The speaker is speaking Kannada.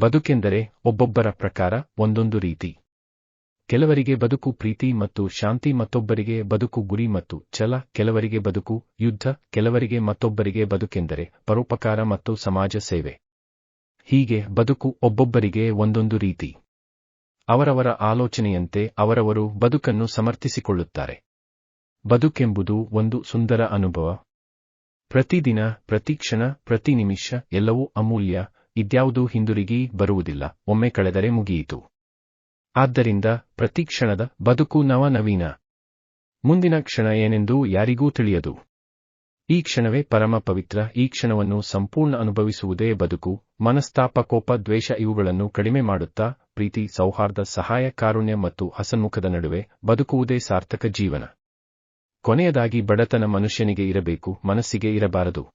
ಬದುಕೆಂದರೆ ಒಬ್ಬೊಬ್ಬರ ಪ್ರಕಾರ ಒಂದೊಂದು ರೀತಿ. ಕೆಲವರಿಗೆ ಬದುಕು ಪ್ರೀತಿ ಮತ್ತು ಶಾಂತಿ, ಮತ್ತೊಬ್ಬರಿಗೆ ಬದುಕು ಗುರಿ ಮತ್ತು ಛಲ, ಕೆಲವರಿಗೆ ಬದುಕು ಯುದ್ಧ, ಕೆಲವರಿಗೆ ಮತ್ತೊಬ್ಬರಿಗೆ ಬದುಕೆಂದರೆ ಪರೋಪಕಾರ ಮತ್ತು ಸಮಾಜ ಸೇವೆ. ಹೀಗೆ ಬದುಕು ಒಬ್ಬೊಬ್ಬರಿಗೆ ಒಂದೊಂದು ರೀತಿ. ಅವರವರ ಆಲೋಚನೆಯಂತೆ ಅವರವರು ಬದುಕನ್ನು ಸಮರ್ಥಿಸಿಕೊಳ್ಳುತ್ತಾರೆ. ಬದುಕೆಂಬುದು ಒಂದು ಸುಂದರ ಅನುಭವ. ಪ್ರತಿದಿನ, ಪ್ರತಿ ಕ್ಷಣ, ಪ್ರತಿ ನಿಮಿಷ ಎಲ್ಲವೂ ಅಮೂಲ್ಯ ಇದ್ಯಾವುದೂ ಹಿಂದುರಿಗಿ ಬರುವುದಿಲ್ಲ, ಒಮ್ಮೆ ಕಳೆದರೆ ಮುಗಿಯಿತು. ಆದ್ದರಿಂದ ಪ್ರತಿ ಕ್ಷಣದ ಬದುಕು ನವನವೀನ ಮುಂದಿನ ಕ್ಷಣ ಏನೆಂದು ಯಾರಿಗೂ ತಿಳಿಯದು. ಈ ಕ್ಷಣವೇ ಪರಮ ಪವಿತ್ರ, ಈ ಕ್ಷಣವನ್ನು ಸಂಪೂರ್ಣ ಅನುಭವಿಸುವುದೇ ಬದುಕು, ಮನಸ್ತಾಪ, ಕೋಪ, ದ್ವೇಷ ಇವುಗಳನ್ನು ಕಡಿಮೆ ಮಾಡುತ್ತಾ, ಪ್ರೀತಿ, ಸೌಹಾರ್ದ, ಸಹಾಯ, ಕಾರುಣ್ಯ ಮತ್ತು ಹಸನ್ಮುಖದ ನಡುವೆ ಬದುಕುವುದೇ ಸಾರ್ಥಕ ಜೀವನ. ಕೊನೆಯದಾಗಿ ಬಡತನ ಮನುಷ್ಯನಿಗೆ ಇರಬೇಕು, ಮನಸ್ಸಿಗೆ ಇರಬಾರದು.